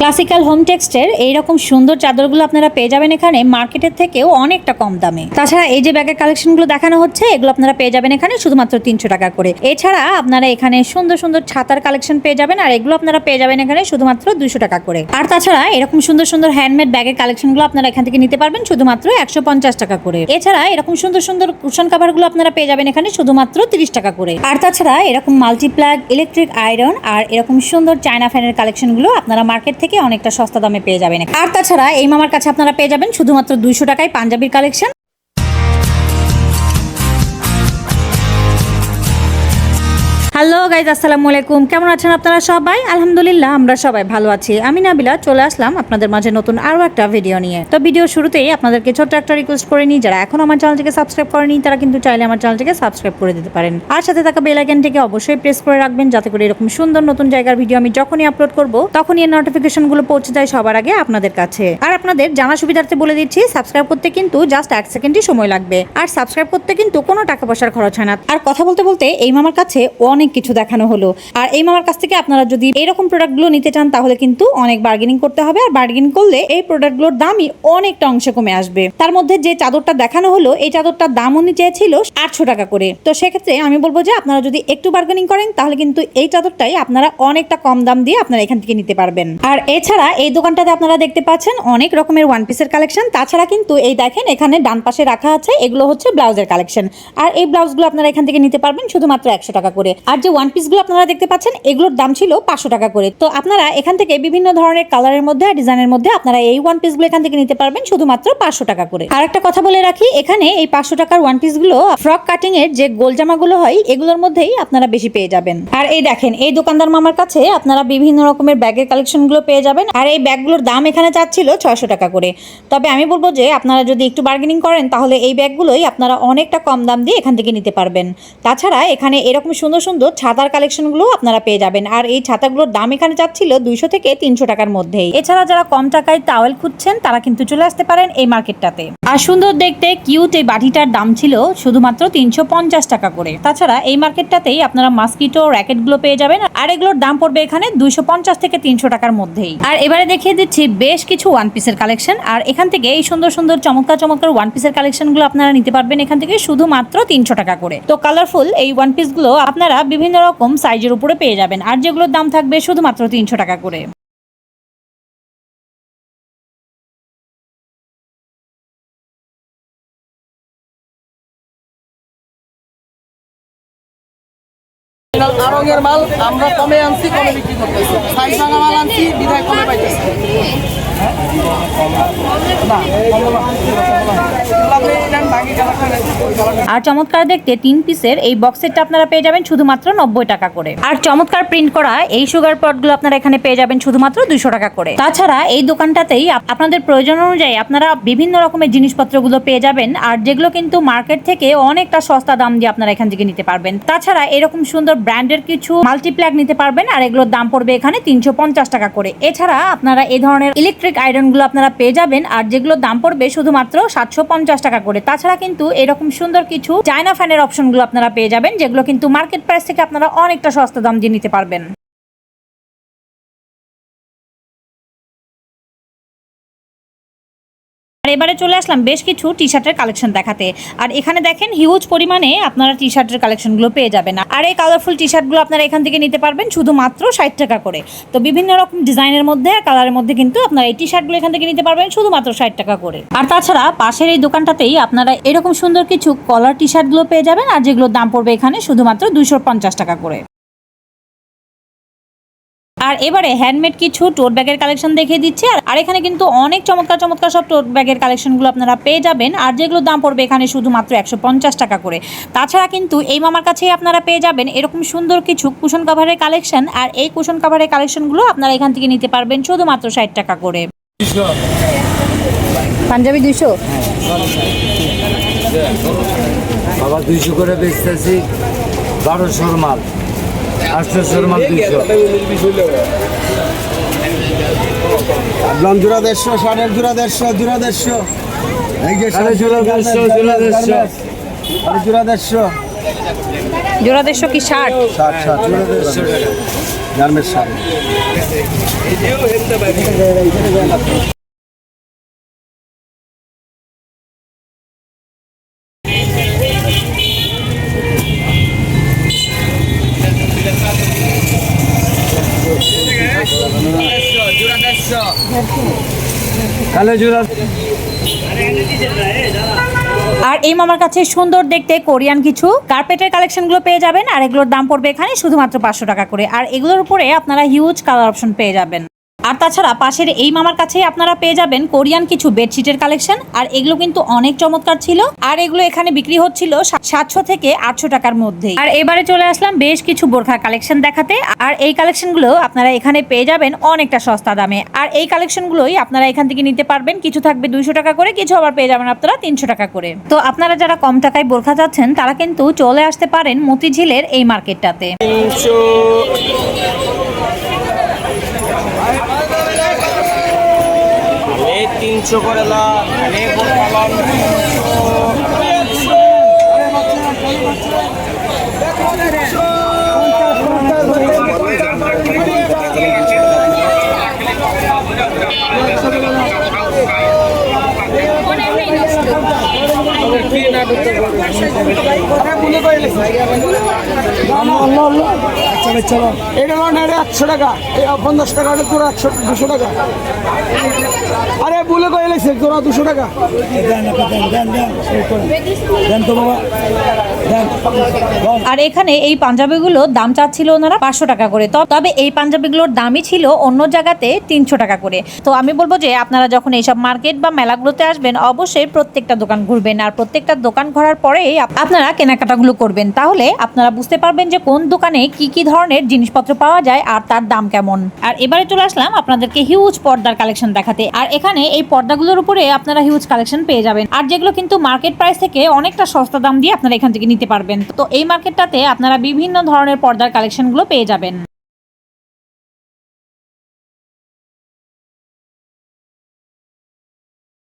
Classical home টেক্সটের এইরকম সুন্দর চাদরগুলো আপনারা পেয়ে যাবেন এখানে, মার্কেটের থেকেও অনেকটা কম দামে। তাছাড়া এই যে ব্যাগের কালেকশনগুলো দেখানো হচ্ছে, এগুলো আপনারা পেয়ে যাবেন এখানে শুধুমাত্র তিনশো টাকা করে। এছাড়া আপনারা এখানে সুন্দর সুন্দর ছাতার কালেকশন পেয়ে যাবেন, আর এগুলো আপনারা পেয়ে যাবেন এখানে শুধুমাত্র দুশো টাকা করে। আর তাছাড়া এরকম সুন্দর সুন্দর হ্যান্ডমেড ব্যাগের কালেকশনগুলো আপনারা এখান থেকে নিতে পারবেন শুধুমাত্র একশো পঞ্চাশ টাকা করে। এছাড়া এরকম সুন্দর সুন্দর কুশন কাভারগুলো আপনারা পেয়ে যাবেন এখানে শুধুমাত্র তিরিশ টাকা করে। আর তাছাড়া এরকম মাল্টিপ্লাগ ইলেকট্রিক আয়রন আর এরকম সুন্দর চায়না ফ্যানের কালেকশনগুলো আপনারা মার্কেট থেকে অনেকটা সস্তা দামে পেয়ে যাবেন। আর তাছাড়া এই মামার কাছে আপনারা পেয়ে যাবেন শুধুমাত্র দুইশো টাকায় পাঞ্জাবির কালেকশন। হ্যালো গাইজ, আসসালামু আলাইকুম। কেমন আছেন আপনারা সবাই? আলহামদুলিল্লাহ, আমরা সবাই ভালো আছি। আমি নাবিলা, চলে আসলাম আপনাদের মাঝে নতুন আরও একটা ভিডিও নিয়ে। তো ভিডিও শুরুতেই আপনাদেরকে ছোট্ট একটা রিকোয়েস্ট করে নিই, যারা এখন আমার চ্যানেলটিকে সাবস্ক্রাইব করেনি, তারা কিন্তু চাইলে আমার চ্যানেলটিকে সাবস্ক্রাইব করে দিতে পারেন। আর সাথে থাকা বেল আইকনটিকে অবশ্যই প্রেস করে রাখবেন, যাতে করে এরকম সুন্দর নতুন জায়গার ভিডিও আমি যখনই আপলোড করব, তখনই এর নোটিফিকেশনগুলো পৌঁছে যায় সবার আগে আপনাদের কাছে। আর আপনাদের জানা সুবিধার্থে বলে দিচ্ছি সাবস্ক্রাইব করতে কিন্তু জাস্ট এক সেকেন্ডই সময় লাগবে। আর সাবস্ক্রাইব করতে কিন্তু কোনো টাকা পয়সার খরচ হয় না। আর কথা বলতে বলতে এই মামার কাছে অনেক কিছু দেখানো হলো। আর এই মামার কাছ থেকে আপনারা যদি এরকম প্রোডাক্টগুলো নিতে চান, তাহলে কিন্তু অনেক বার্গেনিং করতে হবে। আর বার্গেনিং করলে এই প্রোডাক্টগুলোর দামই অনেকটা অংশে কমে আসবে। তার মধ্যে যে চাদরটা দেখানো হলো, এই চাদরটার দাম উনি চেয়েছিল আটশো টাকা করে। তো সেক্ষেত্রে আমি বলব যে, আপনারা যদি একটু বার্গেনিং করেন, তাহলে কিন্তু এই চাদরটাই আপনারা অনেকটা কম দাম দিয়ে আপনারা এখান থেকে নিতে পারবেন। আর এছাড়া এই দোকানটাতে আপনারা দেখতে পাচ্ছেন অনেক রকমের ওয়ান পিসের কালেকশন তাছাড়া কিন্তু এই দেখেন, এখানে ডান পাশে রাখা আছে, এগুলো হচ্ছে ব্লাউজের কালেকশন আর এই ব্লাউজগুলো আপনারা এখান থেকে নিতে পারবেন শুধুমাত্র একশো টাকা করে। আর যে ওয়ান পিসগুলো আপনারা দেখতে পাচ্ছেন, এগুলোর দাম ছিল পাঁচশো টাকা করে। তো আপনারা এখান থেকে বিভিন্ন ধরনের কালারের মধ্যে আর ডিজাইনের মধ্যে আপনারা এই ওয়ান পিসগুলো এখান থেকে নিতে পারবেন শুধুমাত্র পাঁচশো টাকা করে। আর একটা কথা বলে রাখি, এখানে এই পাঁচশো টাকার ওয়ান পিসগুলো ফ্রক কাটিং এর যে গোল জামাগুলো হয়, এগুলোর মধ্যেই আপনারা বেশি পেয়ে যাবেন। আর এই দেখেন, এই দোকানদার মামার কাছে আপনারা বিভিন্ন রকমের ব্যাগের কালেকশনগুলো পেয়ে যাবেন, আর এই ব্যাগগুলোর দাম এখানে চাচ্ছিল ছয়শো টাকা করে। তবে আমি বলব যে, আপনারা যদি একটু বার্গেনিং করেন, তাহলে এই ব্যাগগুলোই আপনারা অনেকটা কম দাম দিয়ে এখান থেকে নিতে পারবেন। তাছাড়া এখানে এরকম সুন্দর সুন্দর ছাতার কালেকশনগুলো আপনারা পেয়ে যাবেন। আর এই ছাতাগুলোর দাম এখানে চাচ্ছিল দুইশো থেকে তিনশো টাকার মধ্যেই। এছাড়া যারা কম টাকায় টাওয়েল খুঁজছেন, তারা কিন্তু চলে আসতে পারেন এই মার্কেটটাতে আর সুন্দর দেখতে কিউট এই বাটিটার দাম ছিল শুধুমাত্র তিনশো পঞ্চাশ টাকা করে। তাছাড়া এই মার্কেটটাতেই আপনারা মাস্কিটো র্যাকেটগুলো পেয়ে যাবেন। আর এগুলোর দাম পড়বে এখানে দুইশো পঞ্চাশ থেকে তিনশো টাকার মধ্যেই। আর এবারে দেখিয়ে দিচ্ছি বেশ কিছু ওয়ান পিসের কালেকশন আর এখান থেকে এই সুন্দর সুন্দর চমৎকার চমৎকার ওয়ান পিসের কালেকশনগুলো আপনারা নিতে পারবেন এখান থেকে শুধুমাত্র তিনশো টাকা করে। তো কালারফুল এই ওয়ান পিসগুলো আপনারা বিভিন্ন রকম সাইজের উপরে পেয়ে যাবেন। আর যেগুলোর দাম থাকবে শুধুমাত্র তিনশো টাকা করে। আরঙের মাল আমরা কমে আনছি কমে বিক্রি করতেছি। সাইজ ভাঙা মাল আনছি বিধায় কমে পাইতেছি। না, আর চমৎকার দেখতে তিন পিসের এই বক্স সেটটা আপনারা পেয়ে যাবেন শুধুমাত্র নব্বই টাকা করে। আর চমৎকার প্রিন্ট করা এই সুগার পটগুলো আপনারা এখানে পেয়ে যাবেন শুধুমাত্র দুইশো টাকা করে। তাছাড়া এই দোকানটাতেই আপনাদের প্রয়োজন অনুযায়ী আপনারা বিভিন্ন রকমের জিনিসপত্রগুলো পেয়ে যাবেন, আর যেগুলো কিন্তু মার্কেট থেকে অনেকটা সস্তা দাম দিয়ে আপনারা এখান থেকে নিতে পারবেন। তাছাড়া এরকম সুন্দর ব্র্যান্ডের কিছু মাল্টিপ্ল্যাগ নিতে পারবেন, আর এগুলোর দাম পড়বে এখানে তিনশো পঞ্চাশ টাকা করে। এছাড়া আপনারা এই ধরনের ইলেকট্রিক আয়রনগুলো আপনারা পেয়ে যাবেন, আর যেগুলোর দাম পড়বে শুধুমাত্র সাতশো পঞ্চাশ টাকা করে। তাছাড়া কিন্তু এরকম সুন্দর কিছু চায়না ফ্যানের অপশনগুলো আপনারা পেয়ে যাবেন, যেগুলো কিন্তু মার্কেট প্রাইস থেকে আপনারা অনেকটা সস্তা দাম দিয়ে নিতে পারবেন। আর এবারে চলে আসলাম বেশ কিছু টি শার্টের কালেকশন দেখাতে। আর এখানে দেখেন হিউজ পরিমাণে আপনারা টি শার্টের কালেকশনগুলো পেয়ে যাবেন। আর এই কালারফুল টি শার্টগুলো আপনারা এখান থেকে নিতে পারবেন শুধুমাত্র ষাট টাকা করে। তো বিভিন্ন রকম ডিজাইনের মধ্যে কালারের মধ্যে কিন্তু আপনারা এই টি শার্টগুলো এখান থেকে নিতে পারবেন শুধুমাত্র ষাট টাকা করে। আর তাছাড়া পাশের এই দোকানটাতেই আপনারা এরকম সুন্দর কিছু কলার টি শার্টগুলো পেয়ে যাবেন, আর যেগুলোর দাম পড়বে এখানে শুধুমাত্র পঞ্চাশ টাকা করে। আর এবারে হ্যান্ডমেড কিছু টোট ব্যাগের কালেকশন দেখিয়ে দিচ্ছি। আর- এখানে কিন্তু অনেক চমৎকার চমৎকার সব টোট ব্যাগের কালেকশনগুলো আপনারা পেয়ে যাবেন। আর যেগুলোর দাম পড়বে এখানে শুধুমাত্র একশো পঞ্চাশ টাকা করে। তাছাড়া কিন্তু এই মামার কাছেই আপনারা পেয়ে যাবেন এরকম সুন্দর কিছু কুশন কাভারের কালেকশন আর এই কুশন কাভারের কালেকশনগুলো আপনারা এখান থেকে নিতে পারবেন শুধুমাত্র ষাট টাকা করে। পাঞ্জাবি দুইশো? আবার দুইশো করে বেচতেছি। বারোশোর মাল। আটশোশোর মাল দুইশো। জোড়া দেড়শো সাড়ের জোড়া দেড়শো জোড়া দেড়শো। এই যে সাড়ে জোড়া দেড়শো, জোড়া দেড়শো। সাড়ে জোড়া দেড়শো। জোড়া দেড়শো কি ষাট? ষাট ষাট জোড়া দেড়শো। টাকা গার্মেন্টস শাড়ি আর এই মামার কাছে সুন্দর দেখতে কোরিয়ান কিছু। কার্পেটের কালেকশনগুলো পেয়ে যাবেন আর এগুলোর দাম পড়বে এখানে শুধুমাত্র পাঁচশো টাকা করে। আর এগুলোর উপরে আপনারা হিউজ কালার অপশন পেয়ে যাবেন। আর তাছাড়া পাশের এই মামার কাছেই আপনারা পেয়ে যাবেন কোরিয়ান কিছু বেডশিটের কালেকশন। আর এগুলো কিন্তু অনেক চমৎকার ছিল। আর এগুলো এখানে বিক্রি হচ্ছিল সাতশো থেকে আটশো টাকার মধ্যে আর এবারে চলে আসলাম বেশ কিছু বোরখার কালেকশন দেখাতে। আর এই কালেকশনগুলো আপনারা এখানে পেয়ে যাবেন অনেকটা সস্তা দামে। আর এই কালেকশনগুলোই আপনারা এখান থেকে নিতে পারবেন। কিছু থাকবে দুইশো টাকা করে, কিছু আবার পেয়ে যাবেন আপনারা তিনশো টাকা করে। তো আপনারা যারা কম টাকায় বোরখা যাচ্ছেন তারা কিন্তু চলে আসতে পারেন মতিঝিলের এই মার্কেটটাতে। তিনশো করে না এটা ধরুন এটা একশো টাকা পঞ্চাশ টাকা তোরা একশো দুশো টাকা আরে বলে কয়ে লেগেছে তোরা দুশো টাকা আর এখানে এই পাঞ্জাবিগুলো দাম চাচ্ছিল ওনারা পাঁচশো টাকা করে। তবে এই পাঞ্জাবিগুলোর দামই ছিল অন্য জায়গাতে তিনশো টাকা করে। তো আমি বলব যে আপনারা যখন এইসব মার্কেট বা মেলাগুলোতে আসবেন, অবশ্যই প্রত্যেকটা দোকান ঘুরবেন আর প্রত্যেকটা দোকান ঘোরার পরেই আপ- আপনারা কেনাকাটাগুলো করবেন। তাহলে আপনারা বুঝতে পারবেন যে কোন দোকানে কি কি ধরনের জিনিসপত্র পাওয়া যায় আর তার দাম কেমন। আর এবারে চলে আসলাম আপনাদেরকে হিউজ পর্দার কালেকশন দেখাতে। আর এখানে এই পর্দাগুলোর উপরে আপনারা হিউজ কালেকশন পেয়ে যাবেন। আর যেগুলো কিন্তু মার্কেট প্রাইস থেকে অনেকটা সস্তা দাম দিয়ে আপনারা এখান থেকে নিতে পারবেন। তো এই মার্কেটটাতে আপনারা বিভিন্ন ধরনের পর্দার কালেকশনগুলো পেয়ে যাবেন।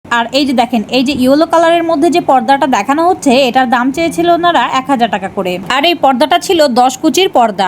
আর এই যে দেখেন এই যে ইয়েলো কালারের মধ্যে যে পর্দাটা দেখানো হচ্ছে এটার দাম চেয়েছিল ওনারা এক হাজার টাকা করে। আর এই পর্দাটা ছিল দশ কুচির পর্দা।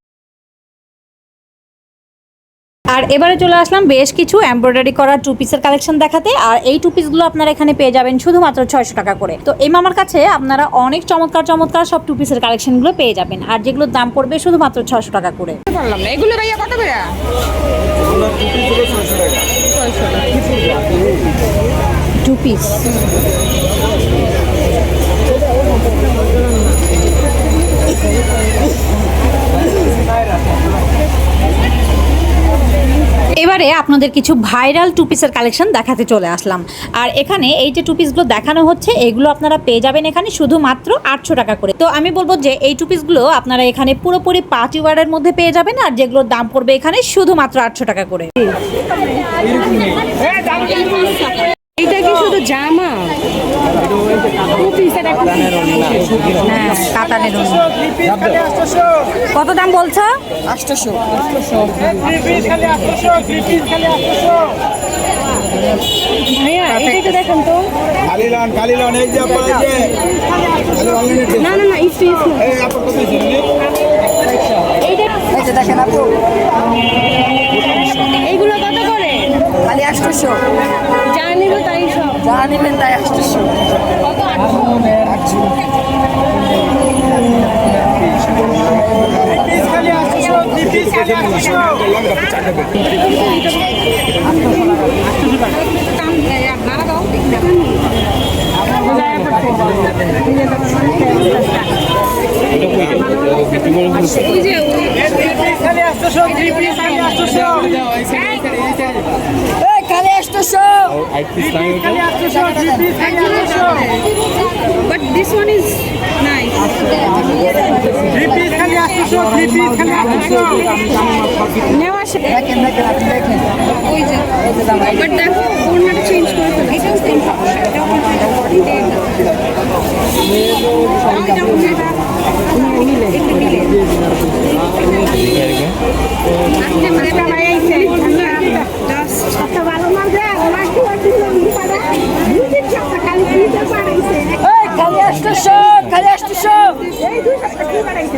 আর এবারে চলে আসলাম বেশ কিছু এমব্রয়ডারি করা টু পিসের কালেকশন দেখাতে। আর এই টু পিসগুলো আপনারা এখানে পেয়ে যাবেন শুধুমাত্র ছয়শো টাকা করে। তো এই মামার কাছে আপনারা অনেক চমৎকার চমৎকার সব টু পিসের কালেকশনগুলো পেয়ে যাবেন। আর যেগুলোর দাম পড়বে শুধুমাত্র ছয়শো টাকা করে। পারলাম না। এগুলো ভাইয়া কত করে? টু পিস এবারে আপনাদের কিছু ভাইরাল টু পিসের কালেকশন দেখাতে চলে আসলাম। আর এখানে এই যে টু পিসগুলো দেখানো হচ্ছে এগুলো আপনারা পেয়ে যাবেন এখানে শুধুমাত্র আটশো টাকা করে। তো আমি বলব যে এই টু পিসগুলো আপনারা এখানে পুরোপুরি পার্টি ওয়ারের মধ্যে পেয়ে যাবেন আর যেগুলোর দাম পড়বে এখানে শুধুমাত্র আটশো টাকা করে। এটা কি শুধু জামা? হ্যাঁ। কত দাম বলছো? দেখেন তো। কালিলন এই যে আপনার এই যে আটশোশো যা নিব তাই সব যা নেবেন তাই আটশোশো যে এই খালি আটশোশো But this one is nice. নেওয়া সে- ওই যে বাট দেখো ওড়নাটা চেঞ্জ করে ফেলো এটাও সেম সমস্যা এটাও কিন্তু এটা একটু মিলে। একটু মিলে। আজকে মানে বাবাই আইছে। Just আচ্ছা ভালো না যে লাঠি লাঠি লম্বি পাড়া দুই সপ্তাহ খালি দিতে পারাইছে এই খালি আসতেছো খালি আসতেছো এই দুই সপ্তাহ কি পারাইছে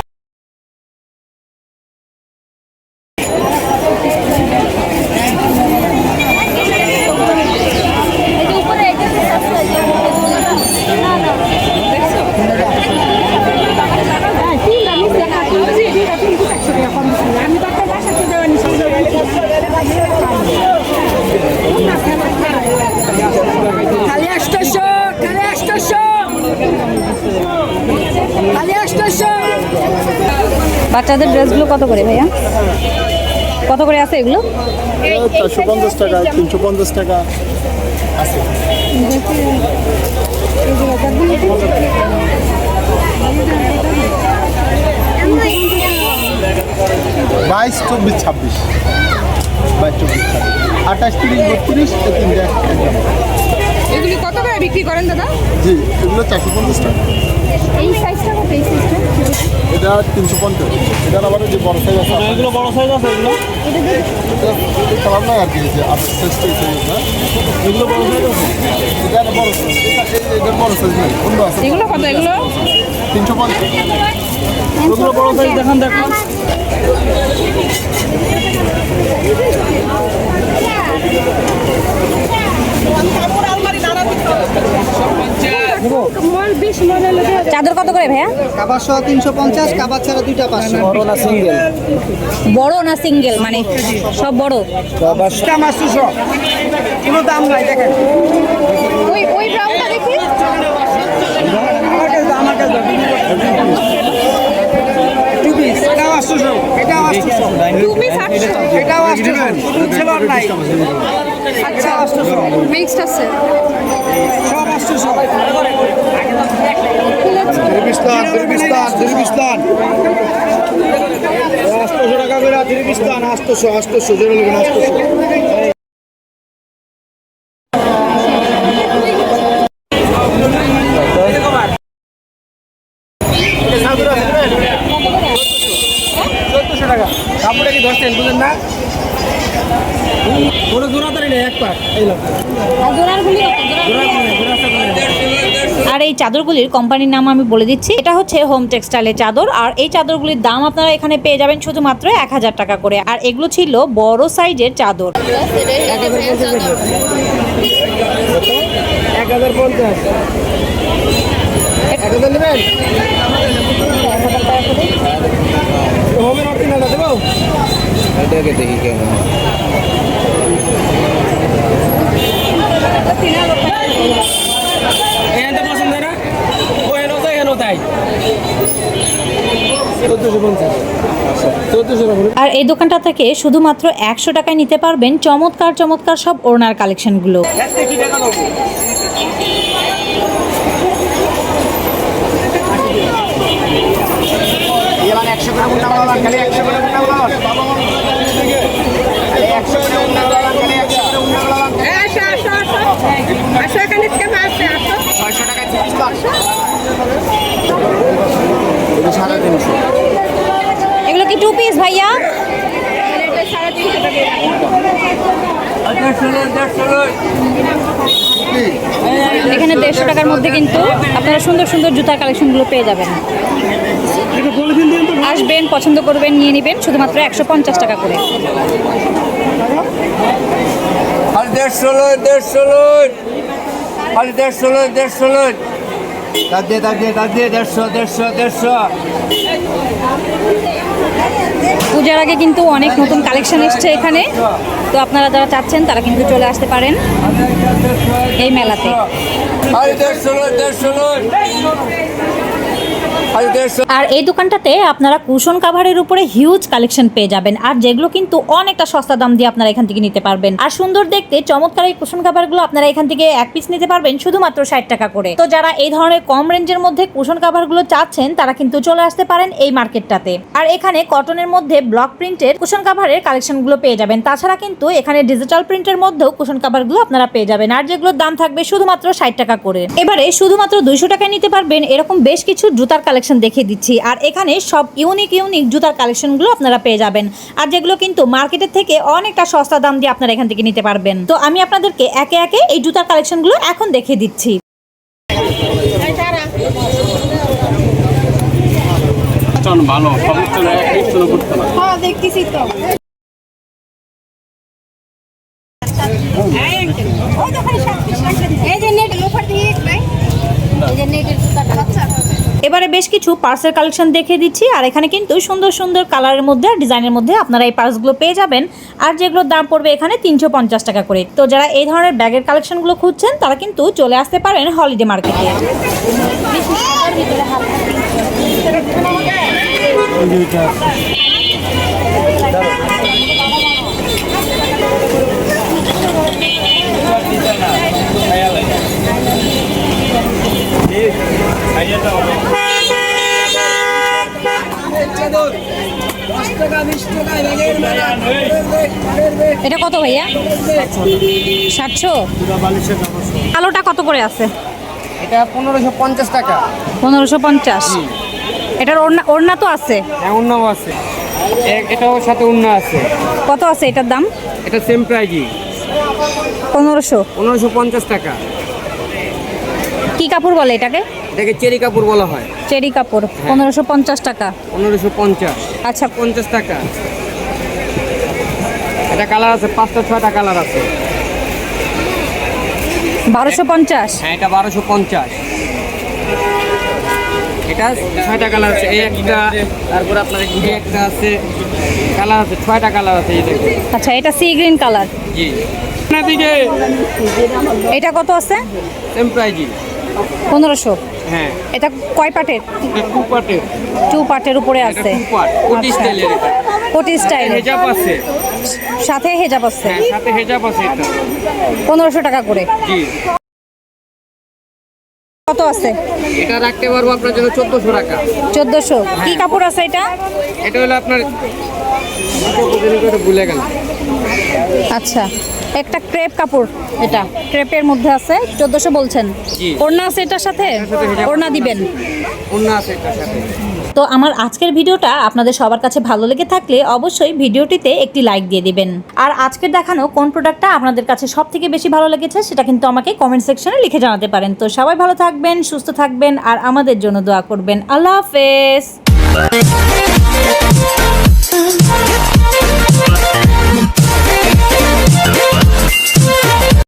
আমি তো একটা বাসাতে দেওয়া খালি আসতেছো খালি আসতেছো খালি আসতেছো বাচ্চাদের ড্রেসগুলো কত করে ভাইয়া? কত করে আছে এগুলো? চারশো পঞ্চাশ টাকা তিনশো পঞ্চাশ টাকা বাইশ চব্বিশ ছাব্বিশ। বাইশ চব্বিশ ছাব্বিশ। আঠাশ তিরিশ বত্রিশ তিনটে এগুলি কত করে বিক্রি করেন দাদা? জি এগুলো চারশো পঞ্চাশ টাকা। এই সাইজটা কত এই সাইজটা এটা তিনশো পঞ্চাশ। এটার আবার যে বড় সাইজ আছে এগুলো বড় সাইজ আছে এগুলো? নয় আর কি যে আপনার সাইজটা এই size না এগুলো বড় সাইজ আছে? এটা বড় সাইজ এটা বড় সাইজ নেই অন্য আছে। এগুলো কত এগুলো? তিনশো পঞ্চাশ। ওগুলো বড় সাইজ দেখান দেখান মল বিশ মল হলো চাদর কত করে ভাইয়া? কাবার সহ তিনশো পঞ্চাশ কাবার ছাড়া দুইটা পাঁচশো। বড় না সিঙ্গেল? বড় না সিঙ্গেল? মানে সব বড়? কোনো দাম নাই দেখেন। ওই ওই ব্রাউনটা দেখি। এটাও আটশোশো এটাও আটশোশো এটাও আটশোশো আচ্ছা মিক্সড আছে। সব আটশোশো তিরিশটান তিরিশটান তিরিশটান আটশোশো টাকা করে আটশোশো আটশোশো যেটা নেবেন আটশোশো চোদ্দশো টাকা কাপড়টা কি ধরছেন বুঝেন না কোনো জোড়াতারি নেই এক পাট এই লোক আর এই চাদরগুলির কোম্পানির নাম আমি বলে দিচ্ছি। এটা হচ্ছে হোম টেক্সটাইলের চাদর। আর এই চাদরগুলির দাম আপনারা এখানে পেয়ে যাবেন শুধুমাত্র এক হাজার টাকা করে। আর এগুলো ছিল বড় সাইজের চাদর। ও হেন তাই? আর এই দোকানটা থেকে শুধুমাত্র একশো টাকায় নিতে পারবেন চমৎকার চমৎকার সব ওড়নার কালেকশনগুলো। একশো করে মুন্না বাবা খালি একশো করে মুন্না বাবা একশো করে মুন্না বাবা খালি একশো করে মুন্না বাবা আসো আসো আসো। আসো এখানে থেকে আসছে আসো। ছয়শো টাকা তিরিশ সাড়ে তিনশো এগুলো কি টু পিস ভাইয়া? এখানে দেড়শো টাকার মধ্যে কিন্তু আপনারা সুন্দর সুন্দর জুতার কালেকশনগুলো পেয়ে যাবেন। আসবেন পছন্দ করবেন নিয়ে নেবেন শুধুমাত্র একশো পঞ্চাশ টাকা করে। আর দেড়শো লোক দেড়শো লোক আর দেড়শো লোক দেড়শো লোক তার দিয়ে তার দিয়ে তার দিয়ে দেড়শো দেড়শো দেড়শো। পূজার আগে কিন্তু অনেক নতুন কালেকশন এসছে এখানে। তো আপনারা যারা চাচ্ছেন তারা কিন্তু চলে আসতে পারেন এই মেলাতে। আর এই দোকানটাতে আপনারা কুশন কাভারের উপরে হিউজ কালেকশন পেয়ে যাবেন। আর যেগুলো কিন্তু অনেকটা সস্তা দাম দিয়ে আপনারা এখান থেকে নিতে পারবেন। আর সুন্দর দেখতে চমৎকার এই কুশন কাভারগুলো আপনারা এখান থেকে এক পিস নিতে পারবেন শুধুমাত্র ষাট টাকা করে। তো যারা এই ধরনের কম রেঞ্জের মধ্যে কুশন কাভারগুলো চাচ্ছেন, তারা কিন্তু চলে আসতে পারেন এই মার্কেটটাতে আর এখানে কটনের মধ্যে ব্লক প্রিন্টের কুশন কাভারের কালেকশনগুলো পেয়ে যাবেন। তাছাড়া কিন্তু এখানে ডিজিটাল প্রিন্টের মধ্যেও কুশন কাভারগুলো আপনারা পেয়ে যাবেন। আর যেগুলোর দাম থাকবে শুধুমাত্র ষাট টাকা করে। এবারে শুধুমাত্র দুইশো টাকায় নিতে পারবেন এরকম বেশ কিছু জুতার কালেকশন দেখিয়ে দিচ্ছি আর এখানে সব ইউনিক ইউনিক জুতার কালেকশনগুলো আপনারা পেয়ে যাবেন আর যেগুলো কিন্তু মার্কেটের থেকে অনেকটা সস্তা দাম দিয়ে আপনারা এখান থেকে নিতে পারবেন তো আমি আপনাদেরকে একে একে এই জুতার কালেকশনগুলো এখন দেখিয়ে দিচ্ছি ভালো হ্যাঁ দেখতেছি তো এই যে নেট লোফার দিয়ে ভাই এই যে নেটের জুতাটা বাচ্চা এবারে বেশ কিছু পার্সের কালেকশন দেখে দিচ্ছি, আর এখানে কিন্তু সুন্দর সুন্দর কালারের মধ্যে আর ডিজাইনের মধ্যে আপনারা এই পার্সগুলো পেয়ে যাবেন। আর যেগুলোর দাম পড়বে এখানে তিনশো পঞ্চাশ টাকা করে। তো যারা এই ধরনের ব্যাগের কালেকশনগুলো খুঁজছেন, তারা কিন্তু চলে আসতে পারেন হলিডে মার্কেটে এটা কত ভাইয়া? সাতশো? আলোটা কত করে আছে? এটা পনেরোশো পঞ্চাশ টাকা। পনেরোশো পঞ্চাশ। এটার ওড়না ওড়না তো আছে? হ্যাঁ আছে। এটাও সাথে অন্য আছে। কত আছে এটার দাম? এটা সেম প্রাইজই পনেরোশো। পনেরোশো পঞ্চাশ টাকা। কি কাপড় বলে এটাকে? এটাকে চেরি কাপড় বলা হয়। চেরি কাপড় পনেরোশো পঞ্চাশ টাকা। পনেরোশো পঞ্চাশ। আচ্ছা। পঞ্চাশ টাকা। এটা কালার আছে পাঁচটা ছয়টা কালার আছে। বারোশো পঞ্চাশ? হ্যাঁ এটা বারোশো পঞ্চাশ। এটা ছয়টা কালার আছে এই একটা তারপর আপনার এই একটা আছে কালার আছে ছয়টা কালার আছে এই দেখুন। আচ্ছা এটা সি গ্রিন কালার। জি। এটা কত আছে? সেম প্রাইজই। পনেরোশো। হ্যাঁ। এটা কয় পাটের? টু পার্টের টু পার্টের উপরে আছে। কোটি আচ্ছা। স্টাইলের কোটি স্টাইল। হেজাব আছে। সাথে হেজাব আছে? হ্যাঁ সাথে হেজাব আছে এটা। পনেরোশো টাকা করে। জি। কত আছে? এটা রাখতে পারব আপনার জন্য চোদ্দোশো টাকা। চোদ্দোশো। কি কাপড় আছে এটা? এটা হলো আপনার ভুলে গেল আচ্ছা। একটা ক্রেপ কাপড়। এটা। ক্রেপের মধ্যে আছে চোদ্দশো বলছেন। ওড়না আছে এটার সাথে? ওড়না দিবেন। আছে এটার সাথে। তো আমার আজকের ভিডিওটা আপনাদের সবার কাছে ভালো লেগে থাকলে অবশ্যই ভিডিওটিতে একটি লাইক দিয়ে দিবেন। আর আজকের দেখানো কোন প্রোডাক্টটা আপনাদের কাছে সব থেকে বেশি ভালো লেগেছে সেটা কিন্তু আমাকে কমেন্ট সেকশনে লিখে জানাতে পারেন। তো সবাই ভালো থাকবেন সুস্থ থাকবেন আর আমাদের জন্য দোয়া করবেন। আল্লাহ হাফেজ।